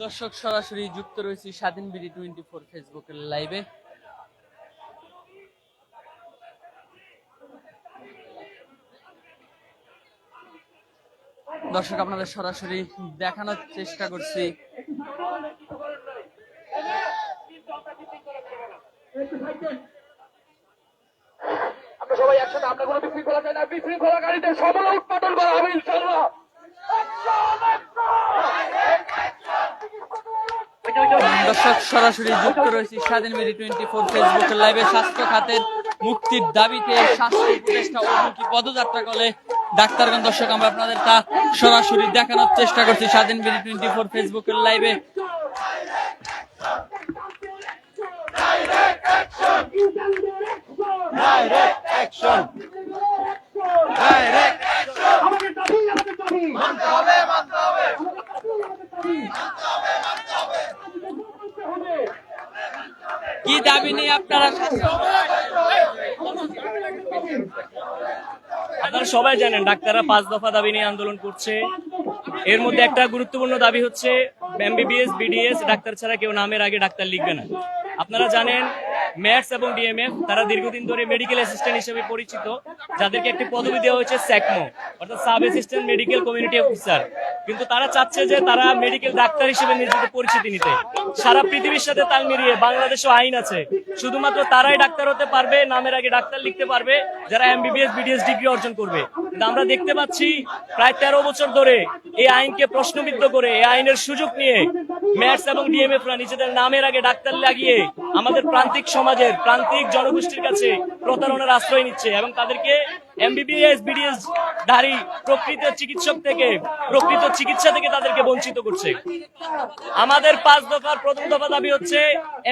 দর্শক, সরাসরি যুক্ত রয়েছি স্বাধীন বিডি টোয়েন্টি ফোর ফেসবুকের লাইভে। দর্শক, আপনাদের সরাসরি দেখানোর চেষ্টা করছি। আমরা সবাই একসাথে, আমরা কোনো বিশৃঙ্খলা চাই না। বিশৃঙ্খলাকারীদের সমলে উৎপাদন করা হবে ইনশাল্লাহ দর্শক সরাসরি যুক্ত রয়েছি স্বাধীন বিডি টোয়েন্টি ফোর ফেসবুকের লাইভে স্বাস্থ্য খাতের মুক্তির দাবিতে স্বাস্থ্য উপদেষ্টা অভিমুখী পদযাত্রা করে ডাক্তারগণ দর্শক আমরা আপনাদের তা সরাসরি দেখানোর চেষ্টা করছি স্বাধীন বিডি টোয়েন্টি ফোর ফেসবুকের লাইভে আমাদের দাবি আমাদের দাবি। মানতে হবে মানতে হবে। হবে কি দাবি নিয়ে আপনারা? আপনারা সবাই জানেন, ডাক্তাররা পাঁচ দফা দাবি নিয়ে আন্দোলন করছে। এর মধ্যে একটা গুরুত্বপূর্ণ দাবি হচ্ছে এমবিবিএস বিডিএস ডাক্তার ছাড়া কেউ নামের আগে ডাক্তার লিখবে না। আপনারা জানেন ম্যাথস এবং ডিএমএফ, তারা দীর্ঘদিন ধরে মেডিকেল অ্যাসিস্ট্যান্ট হিসেবে পরিচিত। যাদেরকে একটি পদবি দেওয়া হয়েছে স্যাকমো, অর্থাৎ sub assistant medical community officer কিন্তু তারা চাচ্ছে যে তারা মেডিকেল ডাক্তার হিসেবে নিজেদের পরিচিতি নিতে। সারা পৃথিবীর সাথে তাল মিলিয়ে বাংলাদেশও আইন আছে। শুধুমাত্র তারাই ডাক্তার হতে পারবে, নামের আগে ডাক্তার লিখতে পারবে, যারা এমবিবিএস বিডিএস ডিগ্রি অর্জন করবে। কিন্তু আমরা দেখতে পাচ্ছি, প্রায় তেরো বছর ধরে এই আইনকে প্রশ্নবিদ্ধ করে, এই আইনের সুযোগ নিয়ে ম্যাথস এবং ডিএমএফরা নিজেদের নামের আগে ডাক্তার লাগিয়ে আমাদের প্রান্তিক সমাজের প্রান্তিক জনগোষ্ঠীর কাছে প্রতারণার আশ্রয় নিচ্ছে এবং তাদেরকে এমবিবিএস বিডিএস ধারী প্রকৃত চিকিৎসক থেকে, প্রকৃত চিকিৎসা থেকে তাদেরকে বঞ্চিত করছে। আমাদের পাঁচ দফার প্রথম দফা দাবি হচ্ছে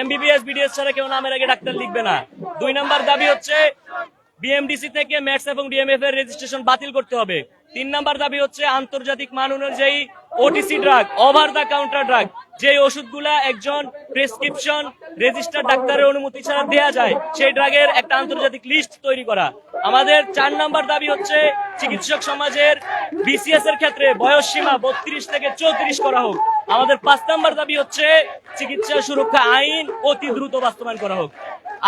এমবিবিএস বিডিএস ছাড়া কেউ নামের আগে ডাক্তার লিখবে না। দুই নম্বর দাবি হচ্ছে বিএমডিসি থেকে ম্যাথস এবং ডিএমএফ এর রেজিস্ট্রেশন বাতিল করতে হবে। তিন নাম্বার দাবি হচ্ছে আন্তর্জাতিক মান অনুযায়ী OTC drug over the counter drug যে ওষুধগুলা একজন প্রেসক্রিপশন রেজিস্টার ডাক্তারের অনুমতি ছাড়া দেয়া যায়। সেই ড্রাগের একটা আন্তর্জাতিক লিস্ট তৈরি করা। আমাদের চার নাম্বার দাবি হচ্ছে চিকিৎসক সমাজের বিসিএস এর ক্ষেত্রে বয়স সীমা বত্রিশ থেকে চৌত্রিশ করা হোক। আমাদের পাঁচ নাম্বার দাবি হচ্ছে চিকিৎসা সুরক্ষা আইন অতি দ্রুত বাস্তবায়ন করা হোক।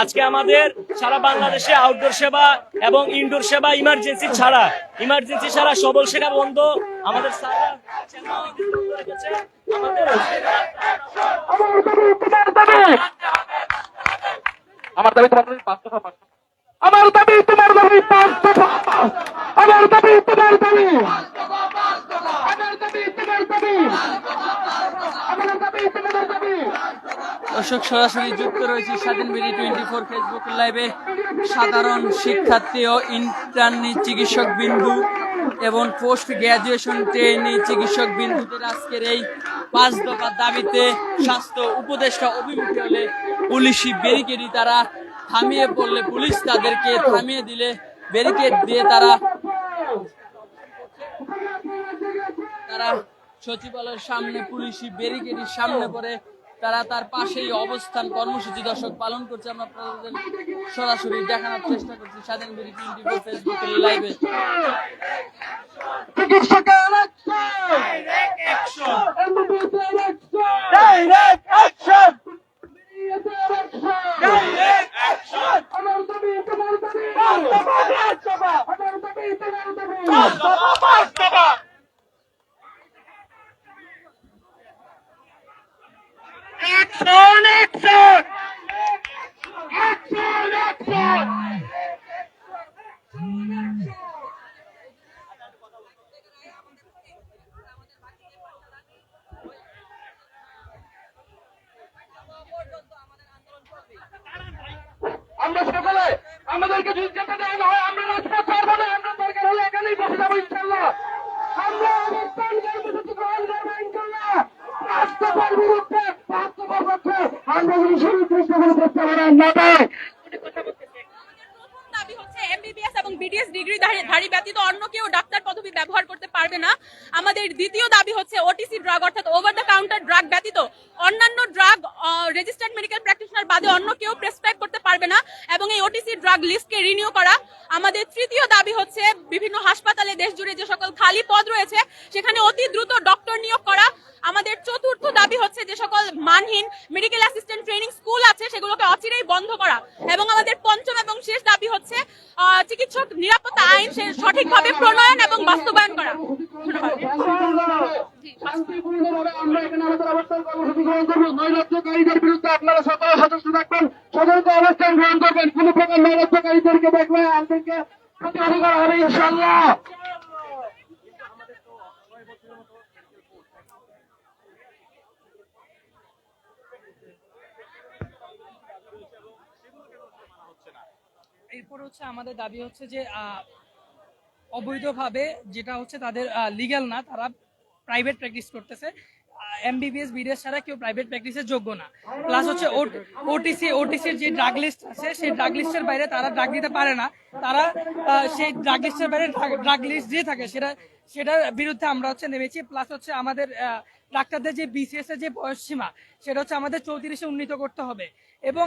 আজকে আমাদের সারা বাংলাদেশে আউটডোর সেবা এবং ইনডোর সেবা ইমার্জেন্সি ছাড়া ইমার্জেন্সি ছাড়া সবল সেবা বন্ধ। আমাদের সারা আমার দাবি তোমার দাবি, পাঁচ আমার দাবি তোমার দাবি আমার দাবি তোমার দাবি। দর্শক, সরাসরি যুক্ত রয়েছে স্বাধীন বিডি টোয়েন্টি ফোর ফেসবুক লাইভে সাধারণ শিক্ষার্থী ও ইন্টার্নি চিকিৎসক বিন্দু এবং পোস্ট গ্রাজুয়েশন ট্রেনি চিকিৎসক বিন্দুদের আজকের এই পাঁচ দফার দাবিতে স্বাস্থ্য উপদেষ্টা অভিমুখী হলে পুলিশি ব্যারিকেডই তারা থামিয়ে পড়লে পুলিশ তাদেরকে থামিয়ে দিলে ব্যারিকেড দিয়ে তারা তারা সচিবালয়ের সামনে পুলিশি ব্যারিকেডের সামনে পড়ে তারা তার পাশেই অবস্থান কর্মসূচি দর্শক পালন করছে আমরা আপনাদের সরাসরি দেখানোর চেষ্টা করছি স্বাধীন বিডি ফোর ফেসবুকের লাইভে অ্যাকশন অ্যাকশন অ্যাকশন আমার সকলে আমাদেরকে যদি যেতে দেওয়া না হয়, আমরা রাজপথ ছাড়বো না, আমরা দরকার হলে এখানেই বসে যাব ইনশাল্লাহ আমরা অবস্থান কর্মসূচি গ্রহণ করব ইনশাল্লাহ রাষ্ট্রপতির পক্ষে আমরা যদি দাবি হচ্ছে এমবিবিএস এবং বিডিএস ডিগ্রি ধারী ব্যতীত অন্য কেউ ডাক্তার ব্যবহার করতে পারবে না। আমাদের দ্বিতীয় দাবি হচ্ছে ওটিসি ড্রাগ অর্থাৎ ওভার দ্য কাউন্টার ড্রাগ ব্যতীত অন্যান্য ড্রাগ রেজিস্টার্ড মেডিকেল প্র্যাকটিশনার বাদে অন্য কেউ প্রেসক্রাইব করতে পারবে না এবং এই ওটিসি ড্রাগ লিস্টকে রিনিউ করা। আমাদের তৃতীয় দাবি হচ্ছে বিভিন্ন হাসপাতালে দেশ জুড়ে যে সকল খালি পদ রয়েছে, সেখানে অতি দ্রুত ডক্টর নিয়োগ করা। আমাদের চতুর্থ দাবি হচ্ছে যে সকল মানহীন মেডিকেল অ্যাসিস্ট্যান্ট ট্রেনিং স্কুল আছে, সেগুলোকে অচিরেই বন্ধ করা। এবং আমাদের পঞ্চম এবং শেষ দাবি হচ্ছে চিকিৎসক নিরাপত্তা আইন সঠিকভাবে প্রণয়ন এবং বাস্তবায়ন করা। আপনারা সকলে থাকবেন অবস্থান গ্রহণ করবেন। কোন প্রকার নৈরাজ্যকারীদেরকে দেখবেন হবে ইনশাল্লাহ এরপর হচ্ছে আমাদের দাবি হচ্ছে যে অবৈধভাবে যেটা হচ্ছে তাদের লিগ্যাল না, তারা প্রাইভেট প্র্যাকটিস করতেছে। এমবিবিএস বিডিএস ছাড়া কেউ প্রাইভেট প্র্যাকটিসের যোগ্য না। প্লাস হচ্ছে ওটিসি ওটিসির যে ড্রাগ লিস্ট আছে, সেই ড্রাগ লিস্টের বাইরে তারা ড্রাগ দিতে পারে না। তারা সেই ড্রাগ লিস্টের বাইরে ড্রাগ লিস্ট দিয়ে থাকে। সেটা, সেটার বিরুদ্ধে আমরা হচ্ছে নেমেছি। প্লাস হচ্ছে আমাদের ডাক্তারদের যে বিসিএস এর যে বয়স সীমা, সেটা হচ্ছে আমাদের চৌত্রিশে উন্নীত করতে হবে। এবং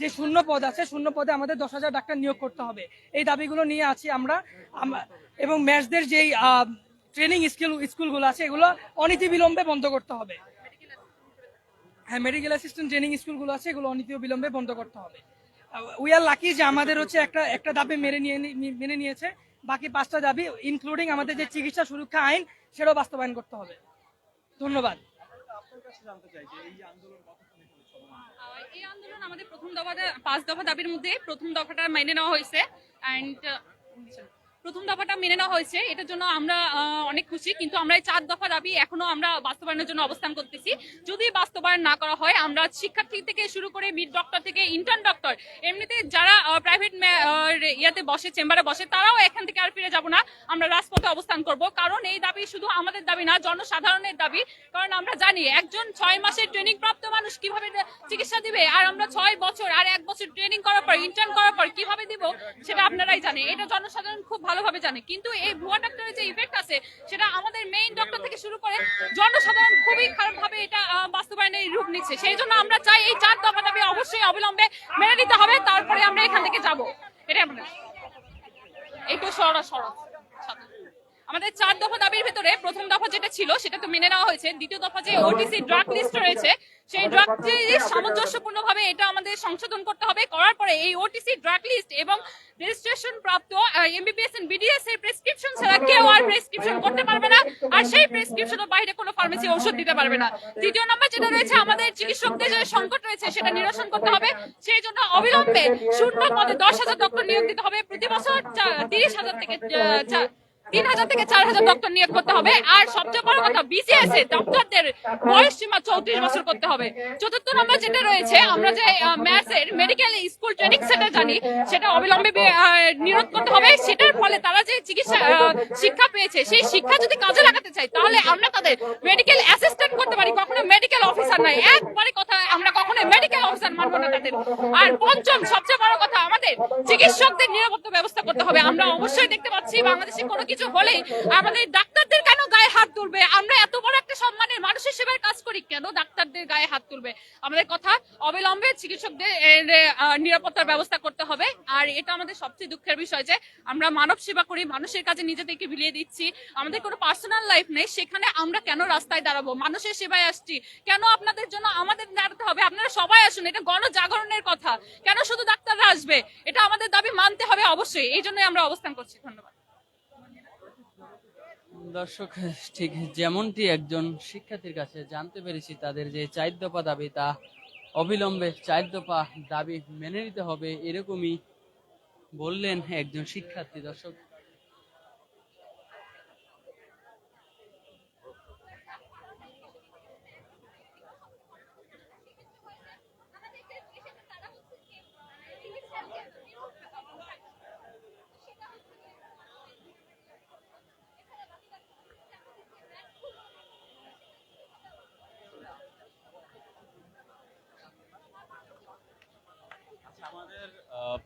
যে শূন্য পদ আছে, শূন্য পদে আমাদের দশ হাজার ডাক্তার নিয়োগ করতে হবে। এই দাবিগুলো নিয়ে আছি আমরা। এবং ম্যাচদের যেই ট্রেনিং স্কিল, স্কুলগুলো আছে, এগুলো অনীতি বিলম্বে বন্ধ করতে হবে। হ্যাঁ মেডিকেল অ্যাসিস্ট্যান্ট ট্রেনিং স্কুলগুলো আছে, এগুলো অনীতি বিলম্বে বন্ধ করতে হবে। উই আর লাকি যে আমাদের হচ্ছে একটা একটা দাবি মেনে নিয়ে মেনে নিয়েছে। বাকি পাঁচটা দাবি ইনক্লুডিং আমাদের যে চিকিৎসা সুরক্ষা আইন, সেটাও বাস্তবায়ন করতে হবে। ধন্যবাদ। এই আন্দোলন আমাদের প্রথম দফাটা, পাঁচ দফা দাবির মধ্যে প্রথম দফাটা মেনে নেওয়া হয়েছে। অ্যান্ড প্রথম দফাটা মেনে নেওয়া হয়েছে। এটার জন্য আমরা অনেক খুশি। কিন্তু আমরা এই চার দফা দাবি এখনও আমরা বাস্তবায়নের জন্য অবস্থান করতেছি। যদি বাস্তবায়ন না করা হয়, আমরা শিক্ষার্থী থেকে শুরু করে মিড ডক্টর থেকে ইন্টার্ন ডক্টর এমনিতে যারা প্রাইভেট ইয়াতে বসে, চেম্বারে বসে, তারাও এখান থেকে আর ফিরে যাব না। আমরা রাজপথে অবস্থান করব। কারণ এই দাবি শুধু আমাদের দাবি না, জনসাধারণের দাবি। কারণ আমরা জানি, একজন ছয় মাসের ট্রেনিং প্রাপ্ত মানুষ কীভাবে চিকিৎসা দিবে? আর আমরা ছয় বছর, আর এক বছর ট্রেনিং করার পর ইন্টার্ন করার পর কীভাবে দিব, সেটা আপনারাই জানে এটা জনসাধারণ খুব ভালোভাবে জানে। কিন্তু এই ভুয়া ডাক্তারের যে ইফেক্ট আছে, সেটা আমাদের মেইন ডক্টর থেকে শুরু করে জনসাধারণ খুবই খারাপ ভাবে এটা বাস্তবায়নের রূপ নিচ্ছে। সেই জন্য আমরা চাই এই চার দফা দাবি অবশ্যই অবিলম্বে মেনে নিতে হবে, তারপরে আমরা এখান থেকে যাব। এটা আমরা একটু সরা সরা। আমাদের চার দফা দাবির ভেতরে প্রথম দফা যেটা ছিল, সেটা তো মেনে নেওয়া হয়েছে। দ্বিতীয় দফা যে ওটিসি ড্রাগ লিস্ট রয়েছে সেই ড্রাগ সামঞ্জস্যপূর্ণভাবে এটা আমাদের সংশোধন করতে হবে। করার পরে এই ওটিসি ড্রাগ লিস্ট এবং রেজিস্ট্রেশন প্রাপ্ত এমবিবিএস এন্ড বিডিএস এর প্রেসক্রিপশন ছাড়া কেউ আর প্রেসক্রিপশন করতে পারবে না। আর সেই প্রেসক্রিপশনের বাইরে কোনো ফার্মেসি ঔষধ দিতে পারবে না। তৃতীয় নম্বর যেটা রয়েছে, আমাদের চিকিৎসকদের যে সংকট রয়েছে সেটা নিরসন করতে হবে। সেই জন্য অবিলম্বে শূন্য পদে দশ হাজার ডক্টর নিয়োগ দিতে হবে। প্রতি বছর তিরিশ হাজার থেকে তিন হাজার থেকে চার হাজার ডক্টর নিয়োগ করতে হবে। আর সবচেয়ে বড় কথা বিসিএস এ ডক্টরদের বয়স সীমা চৌত্রিশ বছর করতে হবে। চতুর্থ নম্বর যেটা রয়েছে, আমরা যে মেডিকেল স্কুল ট্রেনিং জানি, সেটা অবিলম্বে নিরোধ করতে হবে। সেটার ফলে তারা যে চিকিৎসা শিক্ষা পেয়েছে, সেই শিক্ষা যদি কাজে লাগাতে চাই তাহলে আমরা তাদের মেডিকেল অ্যাসিস্ট্যান্ট করতে পারি। কখনো মেডিকেল অফিসার নাই। একবারে কথা আমরা কখনো মেডিকেল অফিসার মানবো না তাদের। আর পঞ্চম, সবচেয়ে বড় কথা, আমাদের চিকিৎসকদের নিরাপত্তা ব্যবস্থা করতে হবে। আমরা অবশ্যই দেখতে পাচ্ছি, বাংলাদেশে কোনো কিছু আমাদের ডাক্তারদের কেন গায়ে হাত তুলবে? আমরা এত বড় একটা সম্মানের কাজ করি কেন ডাক্তারদের গায়ে হাত তুলবে? আমাদের কথা অবিলম্বে চিকিৎসকদের নিরাপত্তার ব্যবস্থা করতে হবে। আর এটা আমাদের সবচেয়ে দুঃখের বিষয় যে আমরা মানব সেবা করি, মানুষের কাছে নিজেদেরকে বিলিয়ে দিচ্ছি। আমাদের কোনো পার্সোনাল লাইফ নেই, সেখানে আমরা কেন রাস্তায় দাঁড়াবো? মানুষের সেবায় আসছি। কেন আপনাদের জন্য আমাদের দাঁড়াতে হবে? আপনারা সবাই আসুন, এটা গণজাগরণের কথা। কেন শুধু ডাক্তাররা আসবে? এটা আমাদের দাবি মানতে হবে অবশ্যই। এই জন্যই আমরা অবস্থান করছি। ধন্যবাদ। দর্শক, ঠিক যেমনটি একজন শিক্ষার্থীর কাছে জানতে পেরেছি, তাদের যে চার দফা দাবি, তা অবিলম্বে চার দফা দাবি মেনে নিতে হবে, এরকমই বললেন একজন শিক্ষার্থী। দর্শক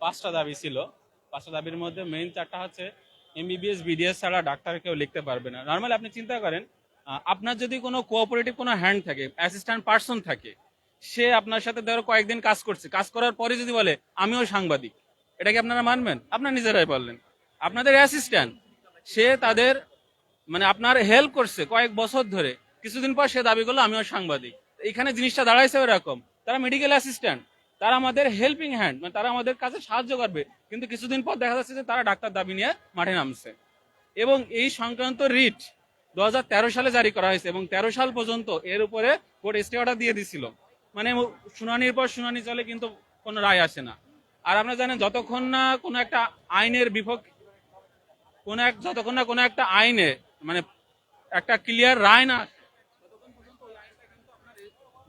পাঁচটা দাবি ছিল। পাঁচটা দাবির মধ্যে মেইন চারটা হচ্ছে এমবিবিএস বিডিএস ছাড়া ডাক্তার কেউ লিখতে পারবে না। নর্মালি আপনি চিন্তা করেন আপনার যদি কোনো কোঅপারেটিভ কোনো হ্যান্ড থাকে অ্যাসিস্ট্যান্ট পার্সন থাকে, সে আপনার সাথে ধরো কয়েকদিন কাজ করছে। কাজ করার পরে যদি বলে, আমিও সাংবাদিক এটা কি আপনারা মানবেন? আপনার নিজেরাই বললেন। আপনাদের অ্যাসিস্ট্যান্ট সে তাদের মানে আপনার হেল্প করছে কয়েক বছর ধরে। কিছুদিন পর সে দাবি করল, আমিও সাংবাদিক। এখানে জিনিসটা দাঁড়াইছে এরকম তারা মেডিকেল অ্যাসিস্ট্যান্ট তারা আমাদের হেল্পিং হ্যান্ড মানে তারা আমাদের কাছে সাহায্য করবে। কিন্তু কিছুদিন পর দেখা যাচ্ছে যে তারা ডাক্তার দাবি নিয়ে মাঠে নামছে। এবং এই সংক্রান্ত রিট দুই হাজার তেরো সালে জারি করা হয়েছে এবং তেরো সাল পর্যন্ত এর উপরে কোর্ট স্টে অর্ডার দিয়ে দিছিল। মানে শুনানির পর শুনানি চলে কিন্তু কোনো রায় আসে না। আর আপনারা জানেন, যতক্ষণ না কোনো একটা আইনের বিপক্ষে, কোন এক, যতক্ষণ না কোনো একটা আইনে মানে একটা ক্লিয়ার রায় না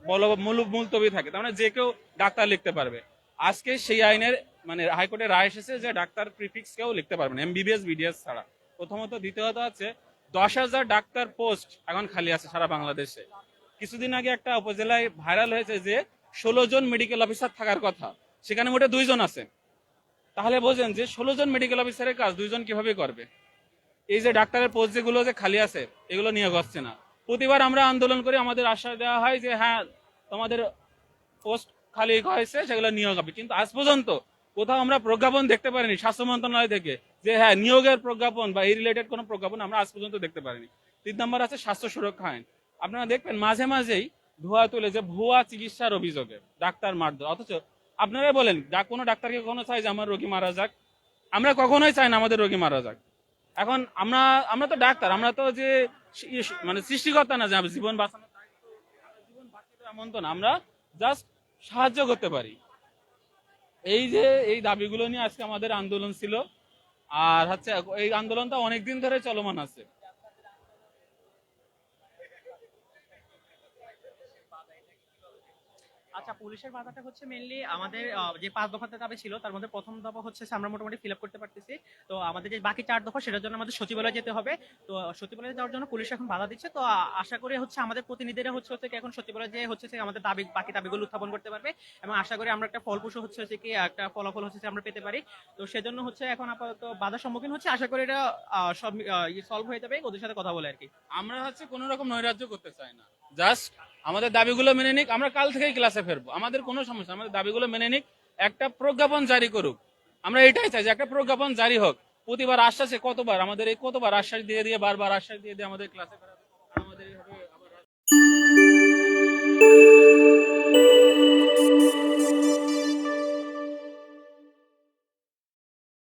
বল- মূল, মুলতবি থাকে। তার মানে যে কেউ ডাক্তার লিখতে পারবে। আজকে সেই আইনের মানে হাইকোর্টের রায় এসেছে যে ডাক্তার প্রিফিক্স কেউ লিখতে পারবে না, এমবিবিএস, বিডিএস ছাড়া। প্রথমত দ্বিতীয়ত হচ্ছে দশ হাজার ডাক্তার পোস্ট এখন খালি আছে সারা বাংলাদেশে। কিছুদিন আগে একটা উপজেলায় ভাইরাল হয়েছে যে ষোলো জন মেডিকেল অফিসার থাকার কথা, সেখানে মোটে দুইজন আছে তাহলে বোঝেন যে ষোলো জন মেডিকেল অফিসারের কাজ দুইজন কীভাবে করবে? এই যে ডাক্তারের পোস্ট যেগুলো যে খালি আছে, এগুলো নিয়োগ হচ্ছে না। প্রতিবার আমরা আন্দোলন করে, আমাদের আশ্বাস দেওয়া হয় যে হ্যাঁ তোমাদের পোস্ট খালি হয়েছে সেগুলো নিয়োগ হবে। কিন্তু আজ পর্যন্ত কোথাও আমরা প্রজ্ঞাপন দেখতে পারিনি, স্বাস্থ্য মন্ত্রণালয় থেকে যে হ্যাঁ নিয়োগের প্রজ্ঞাপন বা এই রিলেটেড কোনো প্রজ্ঞাপন আমরা আজ পর্যন্ত দেখতে পারিনি। তিন নম্বর আছে স্বাস্থ্য সুরক্ষা আইন। আপনারা দেখবেন মাঝে মাঝেই ধোয়া তুলে যে ভুয়া চিকিৎসার অভিযোগে ডাক্তার মারধর। অথচ আপনারা বলেন কোনো ডাক্তারকে কখনো চাই যে আমার রোগী মারা যাক? আমরা কখনোই চাই না আমাদের রোগী মারা যাক। এখন আমরা আমরা তো ডাক্তার, আমরা তো যে মানে সৃষ্টিকর্তা না যে জীবন বাঁচানো জীবন বাঁচাতে এমন তো না আমরা জাস্ট সাহায্য করতে পারি। এই যে, এই দাবিগুলো নিয়ে আজকে আমাদের আন্দোলন ছিল। আর হচ্ছে, এই আন্দোলনটা অনেকদিন ধরে চলমান আছে। আচ্ছা পুলিশের বাধাটা হচ্ছে মেনলি আমাদের যে পাঁচ দফাতে দাবি ছিল, তার মধ্যে প্রথম দফা হচ্ছে আমরা মোটামুটি ফিল করতে পারতেছি। তো আমাদের যে বাকি চার দফা, সেটার জন্য আমাদের সচিবালয়ে যেতে হবে। তো সচিবালয়ে যাওয়ার জন্য পুলিশ এখন বাধা দিচ্ছে। তো আশা করি হচ্ছে আমাদের প্রতিনিধিরা হচ্ছে হচ্ছে এখন সচিবালয়ে যে হচ্ছে আমাদের দাবি, বাকি দাবিগুলো উত্থাপন করতে পারবে। এবং আশা করি আমরা একটা ফলপ্রসূ হচ্ছে হচ্ছে কি, একটা ফলাফল হচ্ছে আমরা পেতে পারি। তো সেজন্য হচ্ছে এখন আপাতত বাধার সম্মুখীন হচ্ছে। আশা করি এটা সব সলভ হয়ে যাবে। ওদের সাথে কথা বলে আর কি। আমরা হচ্ছে কোনো রকম নৈরাজ্য করতে চাই না। জাস্ট আমাদের দাবিগুলো মেনে নিক, আমরা কাল থেকেই ক্লাসে ফেরবো। আমাদের কোনো সমস্যা আমাদের দাবিগুলো মেনে নিক। একটা প্রজ্ঞাপন জারি করুক। আমরা এটাই চাই যে একটা প্রজ্ঞাপন জারি হোক। প্রতিবার আশ্বাসে কতবার, আমাদের এই কতবার আশ্বাস দিয়ে দিয়ে বারবার আশ্বাস দিয়ে দিয়ে আমাদের ক্লাসে ফেরা আমাদের